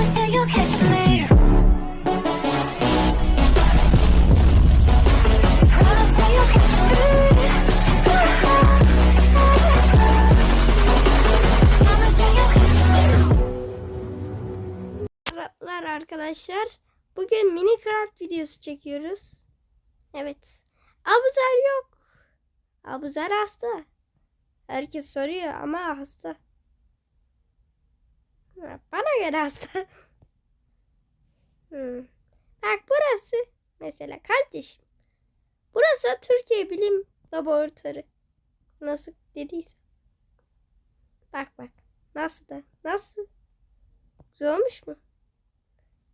Promise arkadaşlar. Bugün Minecraft videosu çekiyoruz. Evet. Abuzer yok. Abuzer hasta. Herkes soruyor ama hasta. Bana göre hasta. Hmm. Bak burası mesela kardeşim. Burası Türkiye Bilim Laboratuvarı. Nasıl dediyse. Bak bak. Nasıl da? Nasıl? Güzel olmuş mu?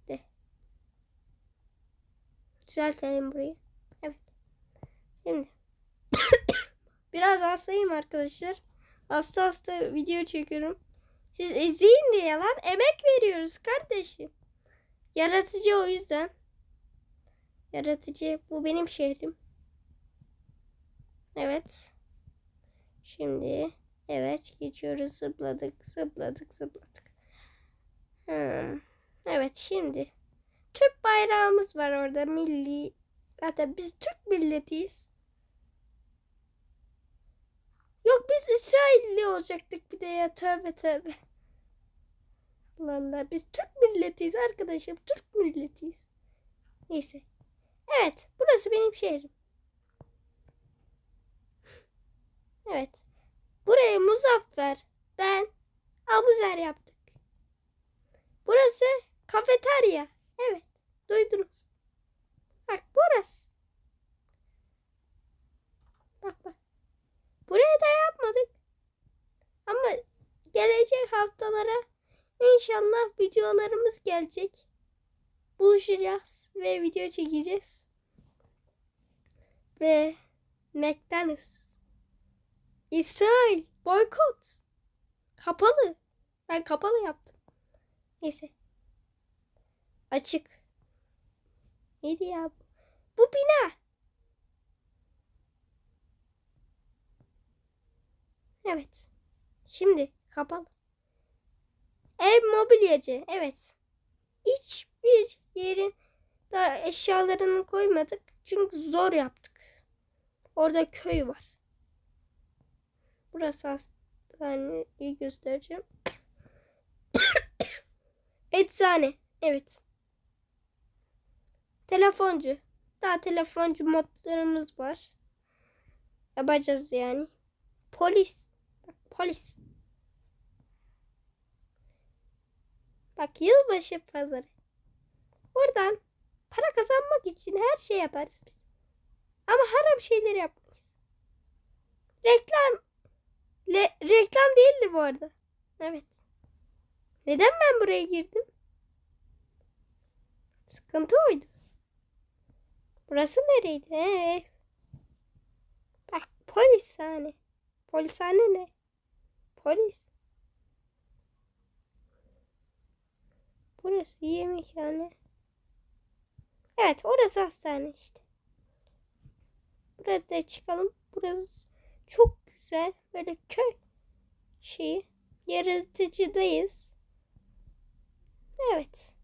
De. Düzeltelim burayı. Evet. Şimdi. Biraz hastayım arkadaşlar. Hasta hasta video çekiyorum. Siz izleyin diye lan emek veriyoruz kardeşim. Yaratıcı o yüzden. Yaratıcı bu benim şehrim. Evet. Şimdi evet geçiyoruz zıpladık zıpladık zıpladık. Hmm. Evet şimdi Türk bayrağımız var orada milli. Zaten biz Türk milletiyiz. Yok biz İsrailli olacaktık bir de ya tövbe tövbe. Allah Allah biz Türk milletiyiz arkadaşım Türk milletiyiz. Neyse. Evet burası benim şehrim. Evet. Burayı Muzaffer, ben, Abuzer yaptık. Burası kafeterya. Evet. Duydunuz. Bak burası. Bak bak. Buraya da yapmadık. Ama gelecek haftalara inşallah videolarımız gelecek. Buluşacağız ve video çekeceğiz. Ve McDonald's. İsrail boykot. Kapalı. Ben kapalı yaptım. Neyse. Açık. Neydi ya bu? Bu bina. Evet. Şimdi kapalı. Ev mobilyacı. Evet. Hiçbir yerin daha eşyalarını koymadık. Çünkü zor yaptık. Orada köy var. Burası hastaneyi göstereceğim. Eczane. Evet. Telefoncu. Daha telefoncu modlarımız var. Yapacağız yani. Polis. Polis. Bak yılbaşı pazarı. Buradan para kazanmak için her şey yaparız biz. Ama haram şeyleri yapmayız. Reklam Le- reklam değildir bu arada. Evet. Neden ben buraya girdim? Sıkıntı oydu. Burası nereydi? Ee, bak polishane. Polishane ne? Polis. Burası yemekhane. Evet orası hastane işte. Burada çıkalım. Burası çok güzel. Böyle köy şeyi. Yaratıcıdayız. Evet.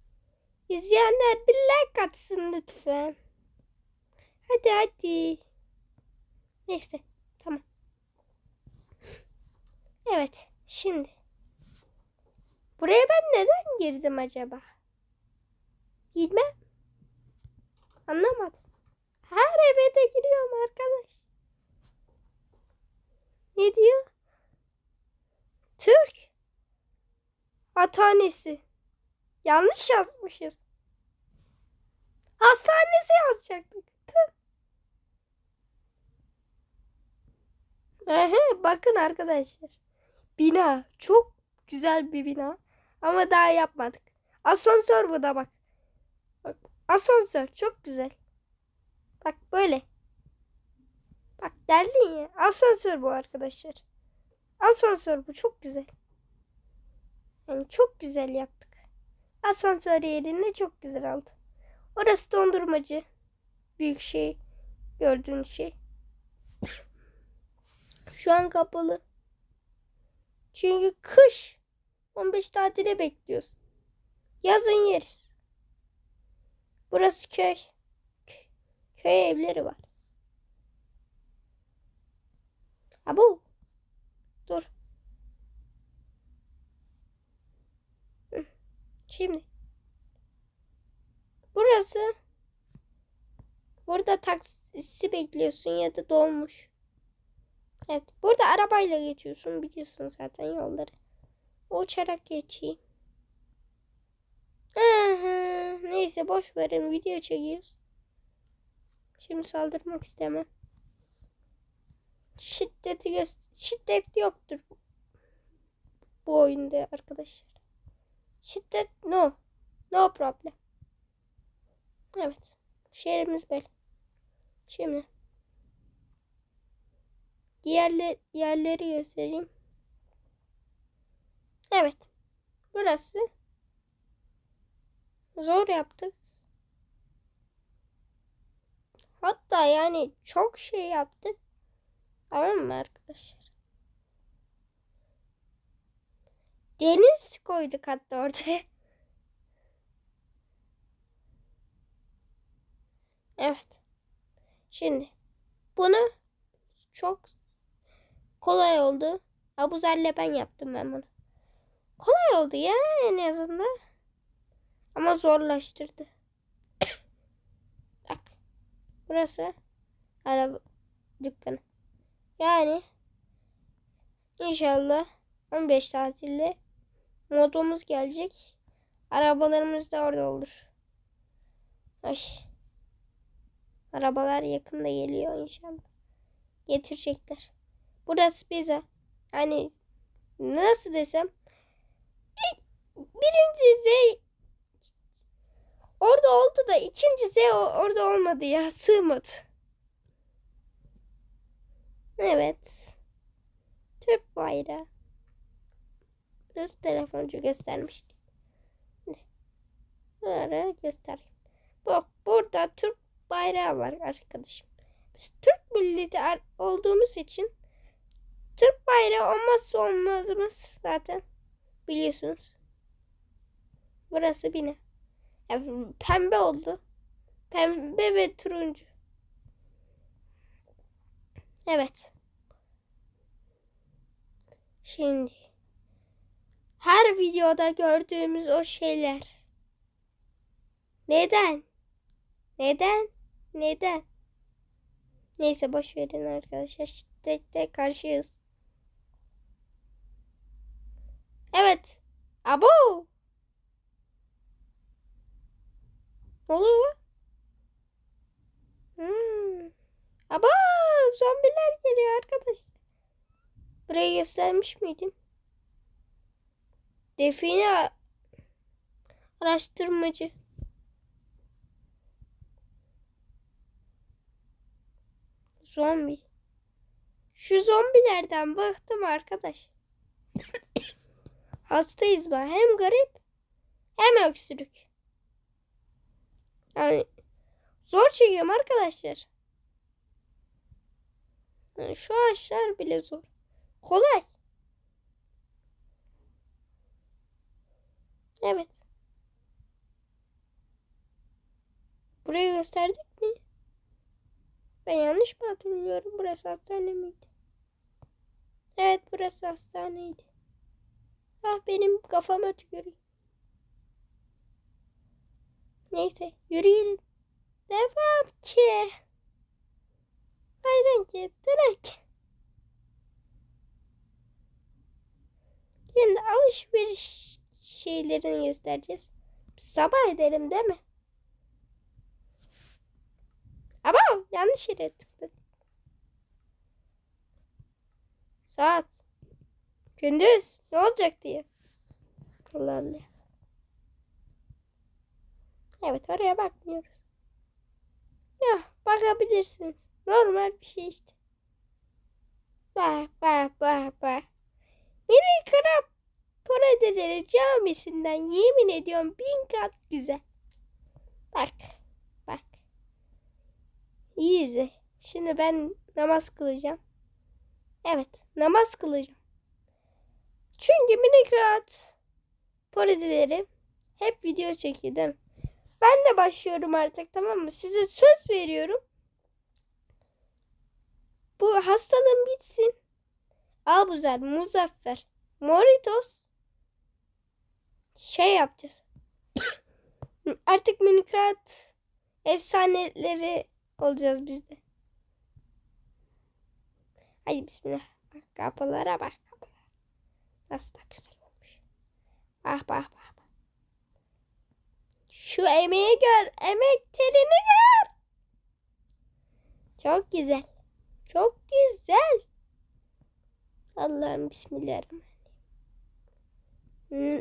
İzleyenler bir like atsın lütfen. Hadi hadi. Neyse. Tamam. Evet. Şimdi. Buraya ben neden girdim acaba? Bilmem. Anlamadım. Her eve de giriyorum arkadaş. Ne diyor? Türk. Hatanesi. Yanlış yazmışız. Hastanesi yazacaktık. Tüh. Ehe, bakın arkadaşlar. Bina. Çok güzel bir bina. Ama daha yapmadık. Asansör bu da bak. Bak asansör çok güzel. Bak böyle. Bak geldin ya. Asansör bu arkadaşlar. Asansör bu çok güzel. Yani çok güzel yaptık. Asansör yerine çok güzel oldu. Orası dondurmacı. Büyük şey. Gördüğün şey. Şu an kapalı. Çünkü kış. 15 tatile bekliyoruz. Yazın yeriz. Burası köy. Kö- Köy evleri var. Abu. Dur. Şimdi. Burası. Burada taksi bekliyorsun ya da dolmuş. Evet. Burada arabayla geçiyorsun. Biliyorsun zaten yolları. Uçarak geçeyim. Aha, neyse boş verin. Video çekiyoruz. Şimdi saldırmak istemem. Şiddeti göster şiddet yoktur bu oyunda arkadaşlar. Şiddet no. No problem. Evet. Şehrimiz böyle. Şimdi diğerler yerleri göstereyim. Evet. Burası zor yaptık. Hatta yani çok şey yaptık. Tamam mı arkadaşlar? Deniz koyduk hatta ortaya. Evet. Şimdi bunu çok kolay oldu. Abuzer'le ben yaptım ben bunu. Kolay oldu ya en azından. Ama zorlaştırdı. Bak. Burası araba dükkanı. Yani inşallah 15 tatilde modumuz gelecek. Arabalarımız da orada olur. Ay. Arabalar yakında geliyor inşallah. Getirecekler. Burası bize. Hani nasıl desem birinci Z orada oldu da ikinci Z orada olmadı ya sığmadı. Evet. Türk bayrağı. Burası telefoncu göstermişti. Böyle göstereyim. Bak burada Türk bayrağı var arkadaşım. Biz Türk milleti olduğumuz için Türk bayrağı olmazsa olmazımız zaten biliyorsunuz. Burası bina. Yani pembe oldu. Pembe ve turuncu. Evet. Şimdi her videoda gördüğümüz o şeyler. Neden? Neden? Neden? Neyse boş verin arkadaşlar. Şiddete karşıyız. Evet. Abo. Ne oluyor lan? Hmm. Abo zombiler geliyor arkadaşlar. Burayı göstermiş miydim? Define araştırmacı. Zombi. Şu zombilerden bıktım arkadaş. Hastayız bak. Hem garip hem öksürük. Yani zor çekiyorum arkadaşlar. Yani şu ağaçlar bile zor. Kolay. Evet. Burayı gösterdik mi? Ben yanlış mı hatırlıyorum? Burası hastane miydi? Evet burası hastaneydi. Ah benim kafama tükürüyor. Neyse yürüyelim. Devam ki. Hayran ki. Direkt. Şimdi alışveriş şeylerini göstereceğiz. Sabah edelim değil mi? Ama yanlış yere tıkladık. Saat. Gündüz. Ne olacak diye. Allah Allah. Evet oraya bakmıyoruz. Ya bakabilirsiniz. Normal bir şey işte. Bak bak bak bak. Mini Krab Paradeleri camisinden yemin ediyorum bin kat güzel. Bak. Bak. İyi izle. Şimdi ben namaz kılacağım. Evet. Namaz kılacağım. Çünkü mini Krab Paradeleri Hep video çekildim. Ben de başlıyorum artık tamam mı? Size söz veriyorum. Bu hastalığım bitsin. Abuzer, Muzaffer, Moritos şey yapacağız. Artık Minecraft efsaneleri olacağız biz de. Hadi bismillah. Bak kapılara bak kapılara. Nasıl da güzel olmuş. Ah bak bak. Şu emeği gör. Emek terini gör. Çok güzel. Çok güzel. Allah'ım bismillahirrahmanirrahim.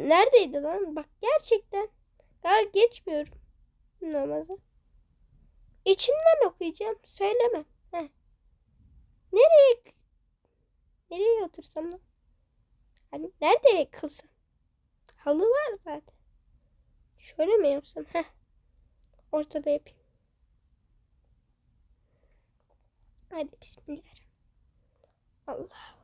Neredeydi lan? Bak gerçekten. Daha geçmiyorum namaza. İçimden okuyacağım. Söylemem. Heh. Nereye nereye otursam lan? Hani nerede kılsam? Halı var zaten. Şöyle mi yapsam? Heh. Ortada yapayım. Hadi bismillah. Allahu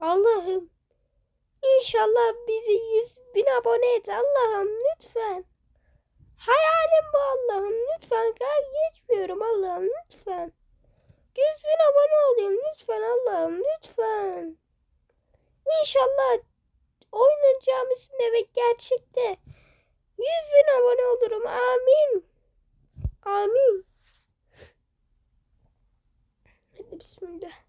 Allah'ım. İnşallah bizi 100 bin abone et. Allah'ım lütfen. Hayalim bu Allah'ım. Lütfen geçmiyorum Allah'ım lütfen. 100 bin abone olayım lütfen Allah'ım lütfen. İnşallah oyunun camisinde ve gerçekte 100 bin abone olurum. Amin. Amin. Hadi bismillah.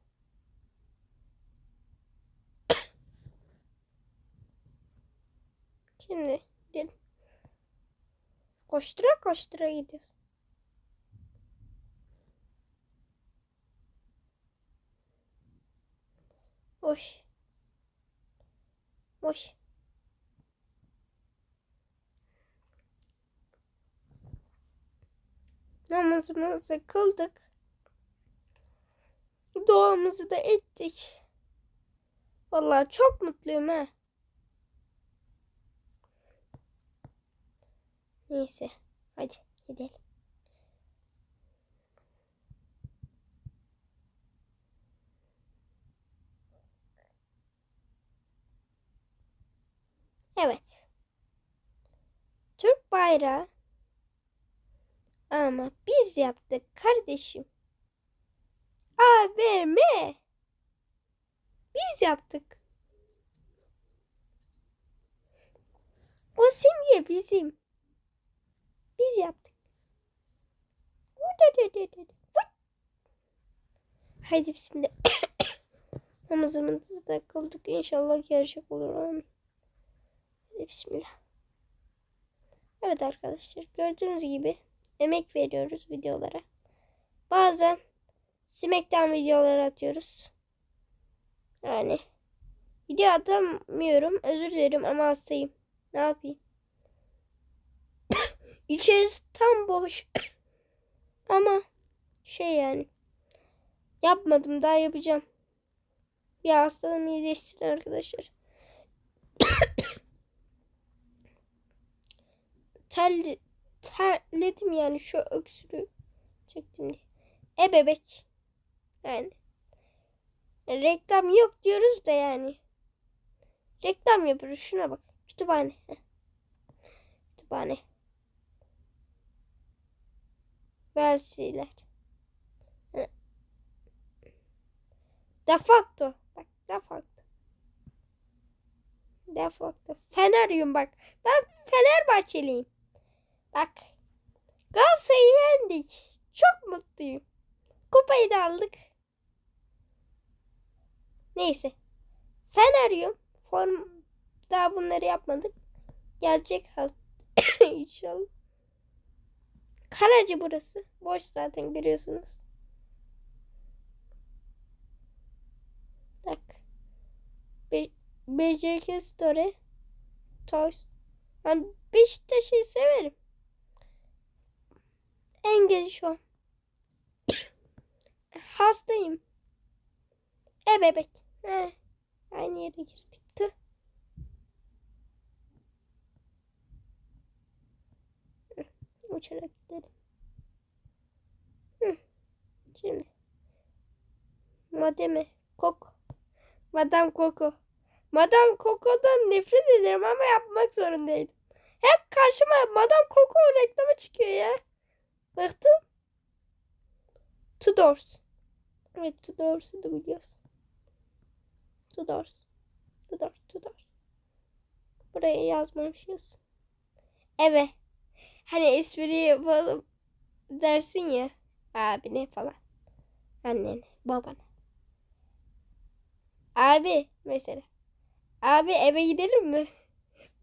Şimdi gidelim. Koştura koştura gidiyoruz. Boş. Boş. Namazımızı kıldık. Duamızı da ettik. Vallahi çok mutluyum ha. Neyse. Hadi gidelim. Evet. Türk bayrağı. Ama biz yaptık kardeşim. AVM. Biz yaptık. O simge bizim. Biz yaptık. Haydi bismillah. Namazımızı da kıldık. İnşallah gerçek olur. Amin. Bismillah. Evet arkadaşlar gördüğünüz gibi emek veriyoruz videolara. Bazen Smackdown videoları atıyoruz. Yani video atamıyorum. Özür dilerim ama hastayım. Ne yapayım? İçerisi tam boş. Ama şey yani. Yapmadım daha yapacağım. Bir hastalığım iyileşsin arkadaşlar. Terli, terledim yani şu öksürüğü çektim diye. E bebek. Yani. Reklam yok diyoruz da yani. Reklam yapıyoruz. Şuna bak. Kütüphane. Heh. Kütüphane. Versiler. De facto. Bak de facto. De facto. Feneryum bak. Ben Fenerbahçeliyim. Bak. Galatasaray'ı yendik. Çok mutluyum. Kupayı da aldık. Neyse. Feneryum. Form daha bunları yapmadık. Gelecek hal inşallah. Karaca burası. Boş zaten görüyorsunuz. Bak. Be BJK Story. Toys. Ben Beşiktaş'ı severim. En gezi şu an. Hastayım. E bebek. He. Aynı yere girdik. Tüh. Uçarak gidelim. Hı. Şimdi. Madame Coco. Madame Coco. Madame Coco'dan nefret ederim ama yapmak zorundaydım. Hep karşıma Madame Coco reklamı çıkıyor ya. Baktım. Tudors. Evet Tudors'u da biliyorsun. Tudors. Tudors, Tudors. Buraya yazmamışız. Evet. Hani espri yapalım dersin ya. Abine falan. Annene, babana. Abi mesela. Abi eve gidelim mi?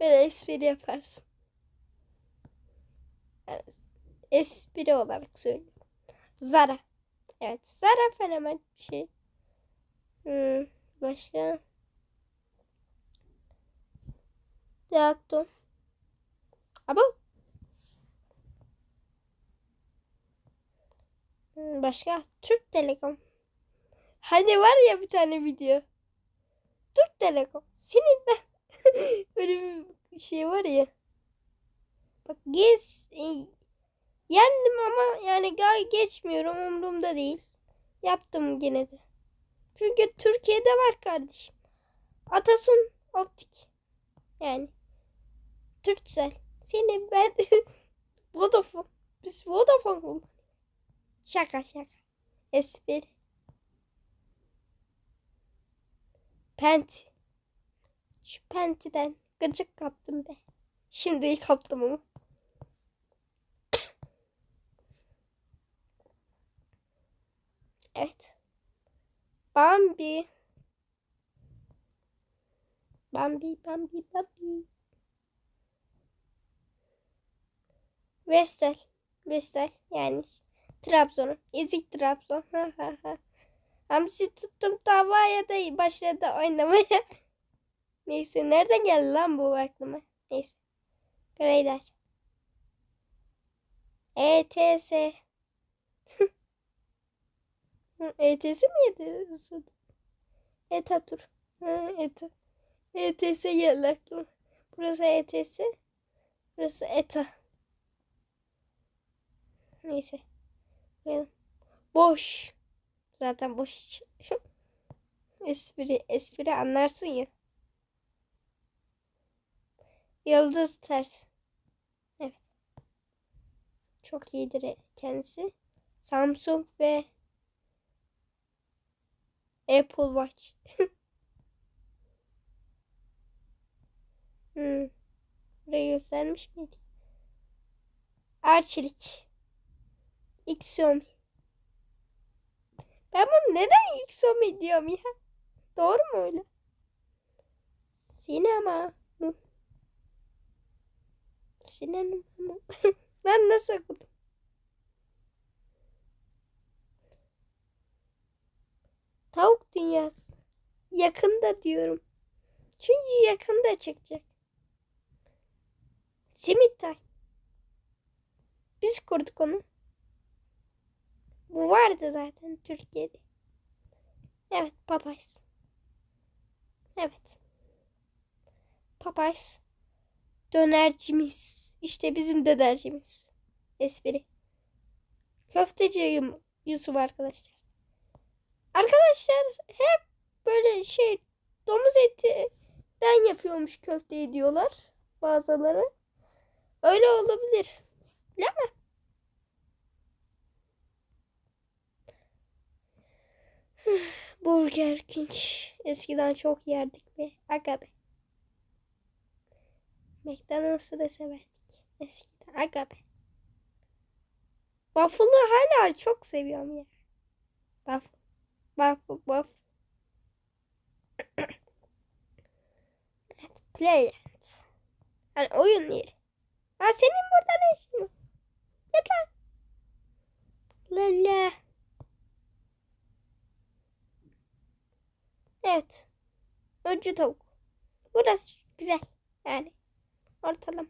Böyle espri yaparsın. Evet. Espri olarak söylüyorum. Zara. Evet. Zara fenomen bir şey. Hmm, başka. Reaktör. Ama Başka? Türk Telekom. Hani var ya bir tane video. Türk Telekom. Senin ben. Böyle bir şey var ya. Bak gez. e, Yendim ama yani geçmiyorum umurumda değil. Yaptım gene de. Çünkü Türkiye'de var kardeşim. Atasun Optik. Yani. Türksel. Senin ben. Vodafone. Biz Vodafone kullanıyoruz. Şaka şaka. Espri. Penti. Şu pentiden gıcık kaptım be. Şimdi kaptım ama. Evet. Bambi. Bambi, Bambi, Bambi. Vestel. Vestel yani Trabzon'un. Ezik Trabzon. Ha ha ha. Hamsi tuttum davaya da başladı oynamaya. Neyse nereden geldi lan bu aklıma? Neyse. Greyler. ETS. ETS miydi? ETA tur. Hı, ETA. ETS geldi aklıma. Burası ETS. Burası ETA. Neyse. Koyalım. Boş. Zaten boş. espri, espri anlarsın ya. Yıldız ters. Evet. Çok iyidir kendisi. Samsung ve Apple Watch. hmm. Burayı göstermiş miydik? Arçelik. Xiaomi. Ben bunu neden Xiaomi diyorum ya? Doğru mu öyle? Sinema. Sinema mı? ben nasıl okudum? Tavuk dünyası. Yakında diyorum. Çünkü yakında çıkacak. Simit Time. Biz kurduk onu. Bu vardı zaten Türkiye'de. Evet Popeyes. Evet. Popeyes. Dönercimiz. İşte bizim dönercimiz. Espri. Köfteci Yusuf arkadaşlar. Arkadaşlar hep böyle şey domuz etinden yapıyormuş köfteyi diyorlar bazıları. Öyle olabilir. Bilemem. Burger King. Eskiden çok yerdik be. Aga be. McDonald's'ı da severdik. Eskiden. Aga be. Waffle'ı hala çok seviyorum ya. Waffle. Waffle. Waffle. evet. Playland. Hani oyun yeri. Ha senin burada ne işin var? Git lan. Lala. Evet. Öncü tavuk. Burası güzel. Yani ortalama.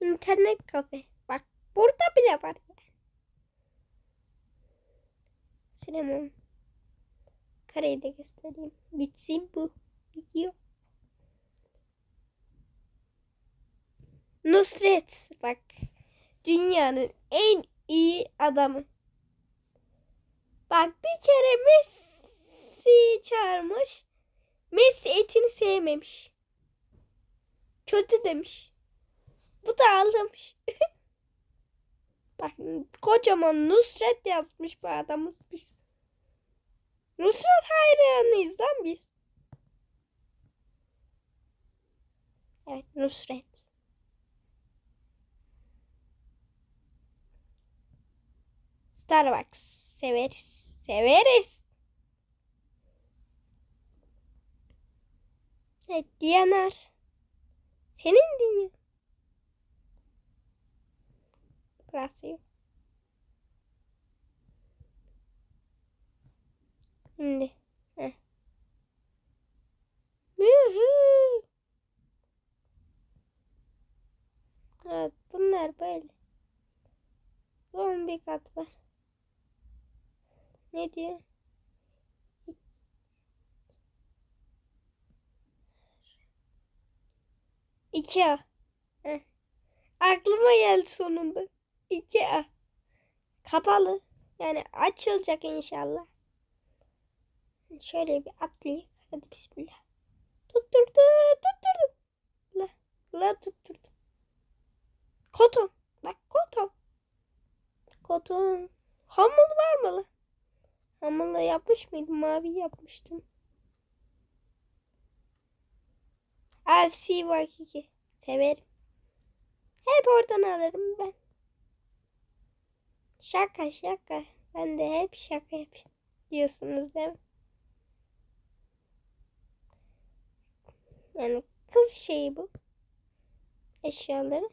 İnternet kafe. Bak burada bile var. Yani. Sinema. Kareyi de göstereyim. Bitsin bu video. Nusret bak. Dünyanın en iyi adamı. Bak bir kere Messi çağırmış. Messi etini sevmemiş. Kötü demiş. Bu da ağlamış. Bak kocaman Nusret yazmış bu adamız biz. Nusret hayranıyız lan biz. Evet Nusret. Starbucks severiz. Severiz. Evet Diyanar. Senin dünya. Burası. Şimdi. Heh. Evet bunlar böyle. Son bir kat var. Ne diyor? İki A. Heh. Aklıma geldi sonunda. İki A. Kapalı. Yani açılacak inşallah. Şöyle bir atlayayım. Hadi bismillah. Tutturdu. Tutturdum. La, la tutturdum. Koton. Bak koton. Koton. Hamıl var mı la? Hamılla yapmış mıydım? Mavi yapmıştım. LC var ki. Severim. Hep oradan alırım ben. Şaka şaka. Ben de hep şaka yapıyorum. Diyorsunuz değil mi? Yani kız şeyi bu. Eşyaları.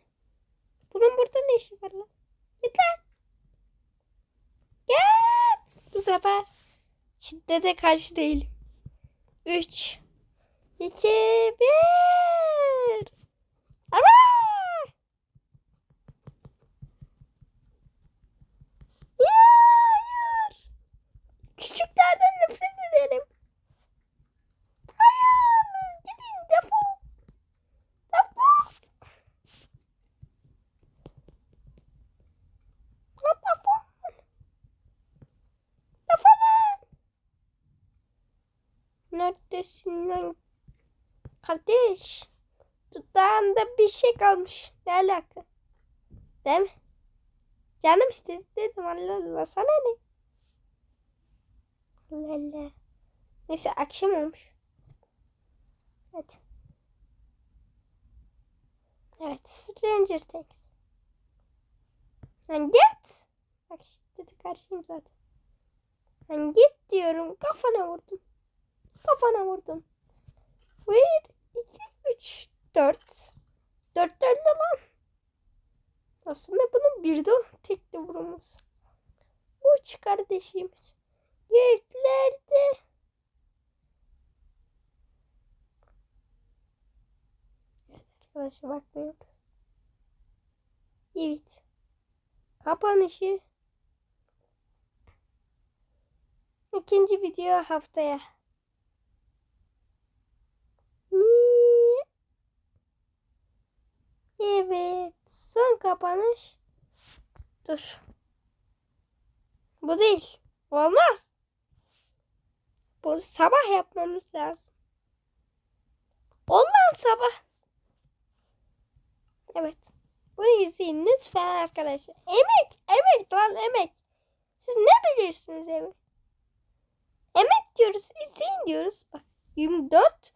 Bunun burada ne işi var lan? Git lan. Git. Bu sefer şiddete karşı değilim. 3 2 1 Ama! Bir şey kalmış. Ne alaka? Değil mi? Canım istedi dedim Allah Allah sana ne? Allah Allah. Neyse akşam olmuş. Hadi. Evet Stranger Things. Lan git. Bak şimdi karşıyım zaten. Lan git diyorum kafana vurdum. Kafana vurdum. Bir, iki, üç, dört. Dört öldü lan. Aslında bunun bir de tekli vurulması. Uç kardeşim. Göklerde. Evet arkadaşlar bakmıyoruz. Evet. Kapanışı. İkinci video haftaya. Niye? Evet. Son kapanış. Dur. Bu değil. Olmaz. Bu sabah yapmamız lazım. Olmaz sabah. Evet. Bunu izleyin lütfen arkadaşlar. Emek, emek lan emek. Siz ne bilirsiniz emek? Emek diyoruz, izleyin diyoruz. Bak 24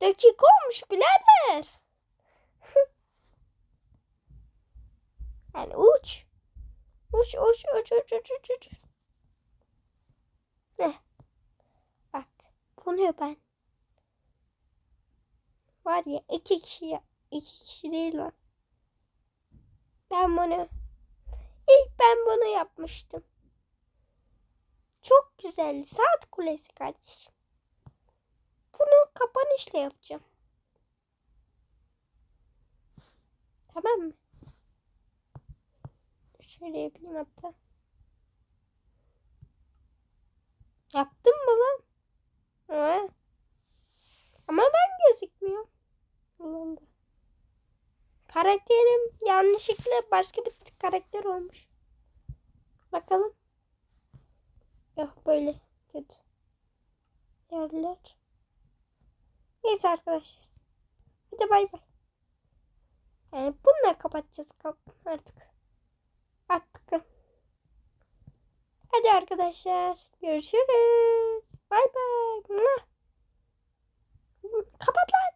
dakika olmuş birader. Yani uç. Uç, uç, uç, uç, uç, uç, uç. Heh. Bak, bunu ben var ya iki kişi ya, iki kişi değil lan. Ben bunu ilk ben bunu yapmıştım. Çok güzel. Saat kulesi kardeşim. Bunu kapanışla yapacağım. Tamam mı? Şöyle yapayım hatta. Yaptım mı lan? Ha. Ama ben gözükmüyorum. Ulan da. Karakterim yanlışlıkla başka bir karakter olmuş. Bakalım. Yok böyle kötü. Yerler. Neyse arkadaşlar. Hadi bay bay. Yani bununla kapatacağız kap artık. Artık. Hadi arkadaşlar. Görüşürüz. Bay bay. Kapat lan.